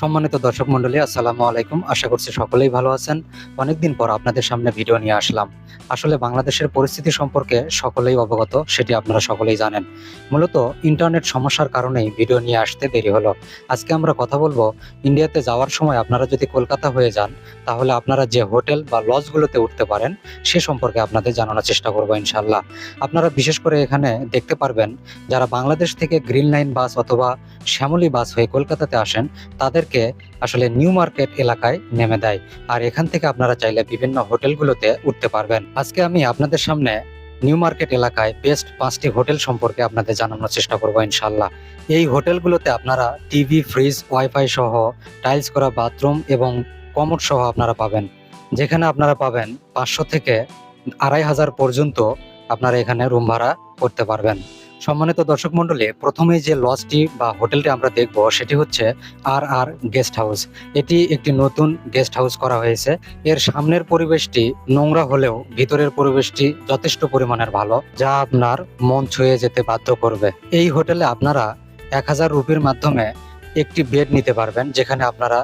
সম্মানিত দর্শক মন্ডলী আসসালামু আলাইকুম। আশা করছি সকলেই ভালো আছেন। অনেকদিন পর আপনাদের সামনে ভিডিও নিয়ে আসলাম। আসলে বাংলাদেশের পরিস্থিতি সম্পর্কে সকলেই অবগত, সেটি আপনারা সকলেই জানেন। মূলত ইন্টারনেট সমস্যার কারণেই ভিডিও নিয়ে আসতে দেরি হলো। আজকে আমরা কথা বলব, ইন্ডিয়াতে যাওয়ার সময় আপনারা যদি কলকাতা হয়ে যান, তাহলে আপনারা যে হোটেল বা লজগুলোতে উঠতে পারেন, সে সম্পর্কে আপনাদের জানানোর চেষ্টা করব ইনশাল্লাহ আপনারা বিশেষ করে এখানে দেখতে পারবেন, যারা বাংলাদেশ থেকে গ্রিন লাইন বাস অথবা শ্যামলী বাস হয়ে কলকাতাতে আসেন তাদেরকে আসলে নিউ মার্কেট এলাকায় নেমে দেয়। আর এখান থেকে আপনারা চাইলে বিভিন্ন হোটেলগুলোতে উঠতে পারবেন। আজকে আমি আপনাদের সামনে নিউ মার্কেট এলাকায় বেস্ট পাঁচটি হোটেল সম্পর্কে আপনাদের জানানোর চেষ্টা করব ইনশাল্লাহ। এই হোটেলগুলোতে আপনারা টিভি, ফ্রিজ, ওয়াইফাই সহ টাইলস করা বাথরুম এবং কমোড সহ আপনারা পাবেন। যেখানে আপনারা পাবেন পাঁচশো থেকে আড়াই হাজার পর্যন্ত আপনারা এখানে রুম ভাড়া করতে পারবেন। সম্মানিত দর্শক মন্ডলী প্রথমেই যে লজটি বা হোটেলটি আমরা দেখব সেটি হচ্ছে আর আর গেস্ট হাউস এটি একটি নতুন গেস্ট হাউস করা হয়েছে। এর সামনের পরিবেশটি নোংরা হলেও ভিতরের পরিবেশটি যথেষ্ট পরিমাণের ভালো, যা আপনার মন ছুঁয়ে যেতে বাধ্য করবে। এই হোটেলে আপনারা এক হাজার রুপির মাধ্যমে একটি বেড নিতে পারবেন, যেখানে আপনারা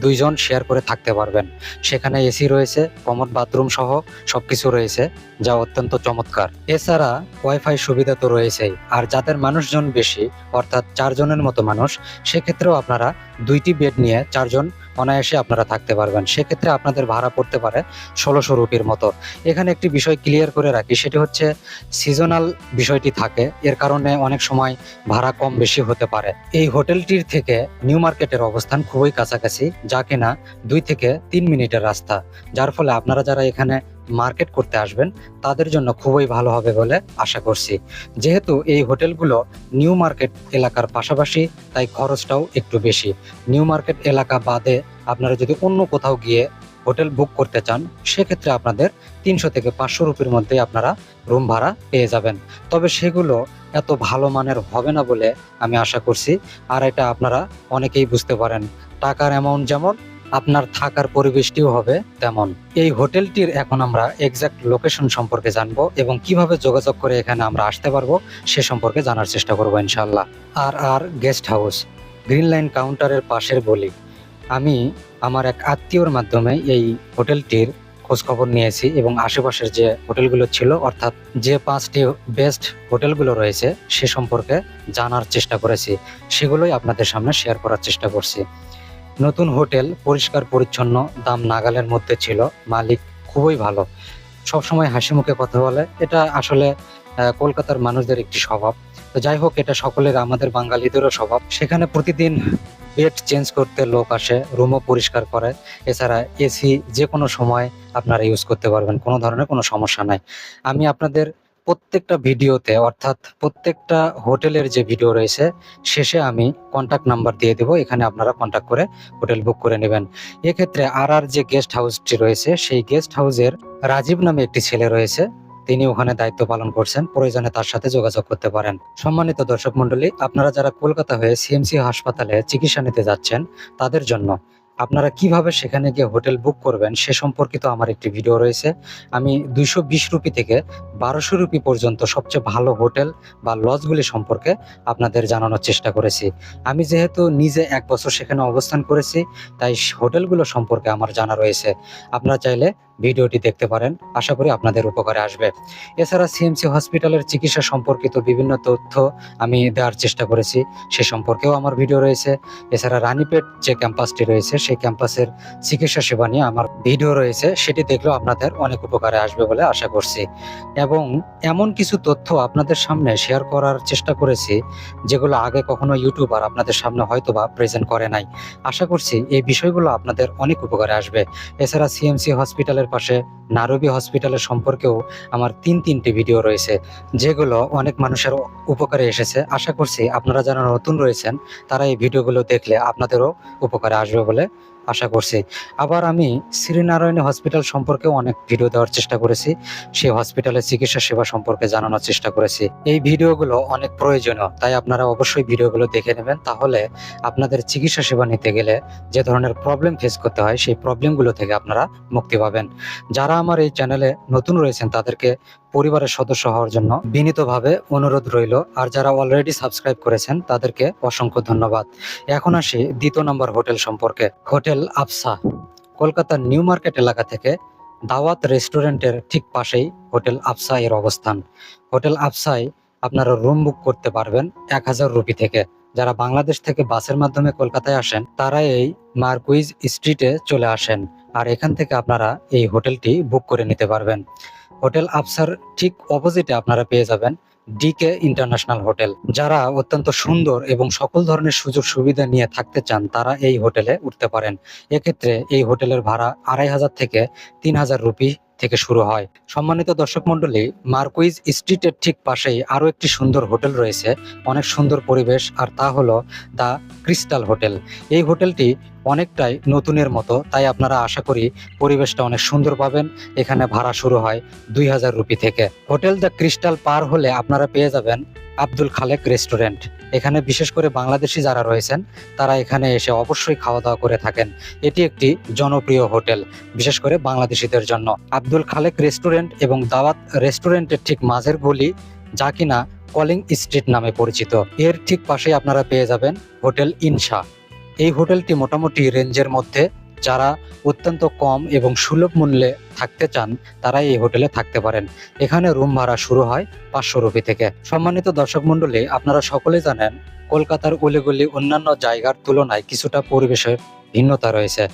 দুইজন শেয়ার করে থাকতে পারবেন। সেখানে এসি রয়েছে কমন বাথরুম সহ সবকিছু রয়েছে, যা অত্যন্ত চমৎকার। এছাড়া ওয়াইফাই সুবিধা তো রয়েছেই। আর যাদের মানুষজন বেশি, অর্থাৎ চারজনের মতো মানুষ, সেক্ষেত্রেও আপনারা দুইটি বেড নিয়ে চারজন অনায়াসে আপনারা থাকতে পারবেন। সেক্ষেত্রে আপনাদের ভাড়া পড়তে পারে ষোলোশো রুপির মতো। এখানে একটি বিষয় ক্লিয়ার করে রাখি, সেটি হচ্ছে সিজনাল বিষয়টি থাকে। এর কারণে অনেক সময় ভাড়া কম বেশি হতে পারে। এই হোটেলটির থেকে নিউ মার্কেটের অবস্থান খুবই কাছাকাছি, যা কিনা দুই থেকে তিন মিনিটের রাস্তা। যার ফলে আপনারা যারা এখানে মার্কেট করতে আসবেন, তাদের জন্য খুবই ভালো হবে বলে আশা করছি। যেহেতু এই হোটেলগুলো নিউ মার্কেট এলাকার পাশাপাশি, তাই খরচটাও একটু বেশি। নিউ মার্কেট এলাকা বাদে আপনারা যদি অন্য কোথাও গিয়ে হোটেল বুক করতে চান, সেক্ষেত্রে আপনাদের তিনশো থেকে পাঁচশো রুপির মধ্যে আপনারা রুম ভাড়া পেয়ে যাবেন। তবে সেগুলো এত ভালো মানের হবে না বলে আমি আশা করছি, আর এটা আপনারা অনেকেই বুঝতে পারেন। টাকার অ্যামাউন্ট যেমন আপনার থাকার পরিবেশটিও হবে তেমন। এই হোটেলটির এখন আমরা এক্সাক্ট লোকেশন সম্পর্কে জানব এবং কীভাবে যোগাযোগ করে এখানে আমরা আসতে পারব সে সম্পর্কে জানার চেষ্টা করব ইনশাল্লাহ আর আর গেস্ট হাউস গ্রিন লাইন কাউন্টারের পাশের বলি আমি আমার এক আত্মীয়র মাধ্যমে এই হোটেলটির খোঁজ খবর নিয়েছি এবং আশেপাশের যে হোটেলগুলো ছিল, অর্থাৎ যে পাঁচটি বেস্ট হোটেলগুলো রয়েছে, সে সম্পর্কে জানার চেষ্টা করেছি। সেগুলোই আপনাদের সামনে শেয়ার করার চেষ্টা করছি। নতুন হোটেল, পরিষ্কার, পরিচ্ছন্ন, দাম নাগালের মধ্যে ছিল, মালিক খুবই ভালো। সবসময় হাসি মুখে কথা বলে। এটা আসলে কলকাতার মানুষদের একটি স্বভাব। তো যাই হোক, এটা সকলের, আমাদের বাঙালিদেরও স্বভাব। সেখানে প্রতিদিন বেড চেঞ্জ করতে লোক আসে, রুমও পরিষ্কার করে। এছাড়া এসি যে কোনো সময় আপনারা ইউজ করতে পারবেন, কোনো ধরনের কোনো সমস্যা নাই। আমি আপনাদের প্রত্যেকটা ভিডিওতে, অর্থাৎ প্রত্যেকটা হোটেলের যে ভিডিও রয়েছে, শেষে আমি কন্ট্যাক্ট নাম্বার দিয়ে দেবো, এখানে আপনারা কন্ট্যাক্ট করে হোটেল বুক করে নেবেন। এক্ষেত্রে আর আর যে গেস্ট হাউসটি রয়েছে, সেই গেস্ট হাউসের রাজীব নামে একটি ছেলে রয়েছে, তিনি ওখানে দায়িত্ব পালন করছেন, প্রয়োজনে তার সাথে যোগাযোগ করতে পারেন। সম্মানিত দর্শক মন্ডলী আপনারা যারা কলকাতা হয়ে সিএমসি হাসপাতালে চিকিৎসা নিতে যাচ্ছেন, তাদের জন্য আপনারা কীভাবে সেখানে গিয়ে হোটেল বুক করবেন সে সম্পর্কিত আমার একটি ভিডিও রয়েছে। আমি দুইশো বিশ রুপি থেকে বারোশো রুপি পর্যন্ত সবচেয়ে ভালো হোটেল বা লজগুলি সম্পর্কে আপনাদের জানানোর চেষ্টা করেছি। আমি যেহেতু নিজে এক বছর সেখানে অবস্থান করেছি, তাই হোটেলগুলো সম্পর্কে আমার জানা রয়েছে। আপনারা চাইলে ভিডিওটি দেখতে পারেন। আশা করি আপনাদের উপকারে আসবে। এছাড়া সিএমসি হসপিটালের চিকিৎসা সম্পর্কিত বিভিন্ন তথ্য আমি দেওয়ার চেষ্টা করেছি। সে সম্পর্কেও আমার ভিডিও রয়েছে। এছাড়া রানীপেট যে ক্যাম্পাসটি রয়েছে, সেই ক্যাম্পাসের চিকিৎসা সেবা নিয়ে আমার ভিডিও রয়েছে। সেটি দেখলেও আপনাদের অনেক উপকারে আসবে বলে আশা করছি। এবং এমন কিছু তথ্য আপনাদের সামনে শেয়ার করার চেষ্টা করেছি, যেগুলো আগে কখনো ইউটিউবার আপনাদের সামনে হয়তো বা প্রেজেন্ট করে নাই। আশা করছি এই বিষয়গুলো আপনাদের অনেক উপকারে আসবে। এছাড়া সিএমসি হসপিটালের পাশে নারবি হসপিটালের সম্পর্কেও আমার তিন তিনটি ভিডিও রয়েছে, যেগুলো অনেক মানুষের উপকারে এসেছে। আশা করছি আপনারা যারা নতুন রয়েছেন, তারা এই ভিডিওগুলো দেখলে আপনাদেরও উপকারে আসবে বলে আশা করছি। আবার আমি শ্রীনারায়ণী হসপিটাল সম্পর্কেও অনেক ভিডিও দেওয়ার চেষ্টা করেছি। সেই হসপিটালের চিকিৎসা সেবা সম্পর্কে জানানোর চেষ্টা করেছি। এই ভিডিওগুলো অনেক প্রয়োজনীয়, তাই আপনারা অবশ্যই ভিডিওগুলো দেখে নেবেন। তাহলে আপনাদের চিকিৎসা সেবা নিতে গেলে যে ধরনের প্রবলেম ফেস করতে হয়, সেই প্রবলেমগুলো থেকে আপনারা মুক্তি পাবেন। যারা আমার এই চ্যানেলে নতুন রয়েছেন, তাদেরকে পরিবারের সদস্য হওয়ার জন্য বিনীতভাবে অনুরোধ রইল। আর যারা অলরেডি সাবস্ক্রাইব করেছেন, তাদেরকে অসংখ্য ধন্যবাদ। এখন আসি দ্বিতীয় নম্বর হোটেল সম্পর্কে। হোটেল আফসা, কলকাতার নিউ মার্কেট এলাকা থেকে দাওয়াত রেস্টুরেন্টের ঠিক পাশেই হোটেল আফসা এর অবস্থান। হোটেল আফসায় আপনারা রুম বুক করতে পারবেন এক হাজার রুপি থেকে। যারা বাংলাদেশ থেকে বাসের মাধ্যমে কলকাতায় আসেন তারা এই মার্কুইজ স্ট্রিটে চলে আসেন। আর এখান থেকে আপনারা এই হোটেলটি বুক করে নিতে পারবেন। হোটেল আফসার ঠিক অপোজিটে আপনারা পেয়ে যাবেন ডিকে ইন্টারন্যাশনাল হোটেল। যারা অত্যন্ত সুন্দর এবং সকল ধরনের সুযোগ সুবিধা নিয়ে থাকতে চান, তারা এই হোটেলে উঠতে পারেন। এক্ষেত্রে এই হোটেলের ভাড়া আড়াই হাজার থেকে তিন হাজার রুপি থেকে শুরু হয়। সম্মানিত দর্শক মন্ডলী মার্কুইজ স্ট্রিটের ঠিক পাশেই আরও একটি সুন্দর হোটেল রয়েছে। অনেক সুন্দর পরিবেশ, আর তা হলো দ্য ক্রিস্টাল হোটেল। এই হোটেলটি অনেকটাই নতুনের মতো, তাই আপনারা আশা করি পরিবেশটা অনেক সুন্দর পাবেন। এখানে ভাড়া শুরু হয় দুই হাজার রুপি থেকে। হোটেল দ্য ক্রিস্টাল পার হলে আপনারা পেয়ে যাবেন আব্দুল খালেক রেস্টুরেন্ট। এখানে বিশেষ করে বাংলাদেশি যারা রয়েছেন, তারা এখানে এসে অবশ্যই খাওয়া দাওয়া করে থাকেন। এটি একটি জনপ্রিয় হোটেল, বিশেষ করে বাংলাদেশিদের জন্য। আব্দুল খালেক রেস্টুরেন্ট এবং দাওয়াত রেস্টুরেন্টের ঠিক মাঝের গলি যা কিনা কলিং স্ট্রিট নামে পরিচিত। এর ঠিক পাশেই আপনারা পেয়ে যাবেন হোটেল ইনশা। এই হোটেলটি মোটামুটি রেঞ্জের মধ্যে যারা অত্যন্ত কম এবং সুলভ মূল্যে থাকতে চান তারা এই হোটেলে থাকতে পারেন। এখানে রুম ভাড়া শুরু হয় পাঁচশো রুপি থেকে। সম্মানিত দর্শক মণ্ডলী, আপনারা সকলে জানেন, কলকাতার অলিগলি অন্যান্য জায়গার তুলনায় কিছুটা পরিবেশের ভিন্নতা রয়েছে।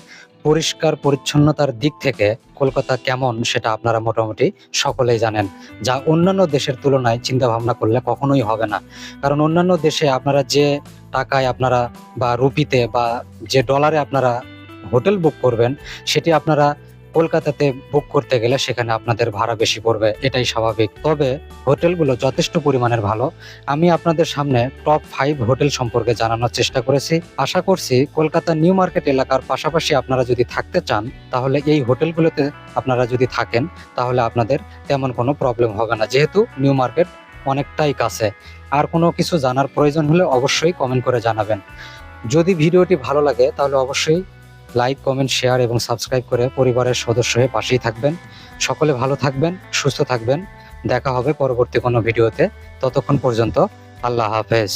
পরিষ্কার পরিচ্ছন্নতার দিক থেকে কলকাতা কেমন সেটা আপনারা মোটামুটি সকলেই জানেন। যা অন্যান্য দেশের তুলনায় চিন্তা ভাবনা করলে কখনোই হবে না। কারণ অন্যান্য দেশে আপনারা যে টাকায় আপনারা বা রুপিতে বা যে ডলারে আপনারা হোটেল বুক করবেন, সেটি আপনারা কলকাতাতে বুক করতে গেলে সেখানে আপনাদের ভাড়া বেশি পড়বে, এটাই স্বাভাবিক। তবে হোটেলগুলো যথেষ্ট পরিমাণের ভালো। আমি আপনাদের সামনে টপ ফাইভ হোটেল সম্পর্কে জানানোর চেষ্টা করেছি। আশা করছি কলকাতা নিউ মার্কেট এলাকার পাশাপাশি আপনারা যদি থাকতে চান, তাহলে এই হোটেলগুলোতে আপনারা যদি থাকেন, তাহলে আপনাদের তেমন কোনো প্রবলেম হবে না। যেহেতু নিউ মার্কেট অনেকটাই কাছে। আর কোনো কিছু জানার প্রয়োজন হলে অবশ্যই কমেন্ট করে জানাবেন। যদি ভিডিওটি ভালো লাগে, তাহলে অবশ্যই লাইক কমেন্ট শেয়ার এবং সাবস্ক্রাইব করে পরিবারের সদস্য হয়ে পাশেই থাকবেন। সকলে ভালো থাকবেন, সুস্থ থাকবেন। দেখা হবে পরবর্তী কোনো ভিডিওতে। ততক্ষণ পর্যন্ত আল্লাহ হাফেজ।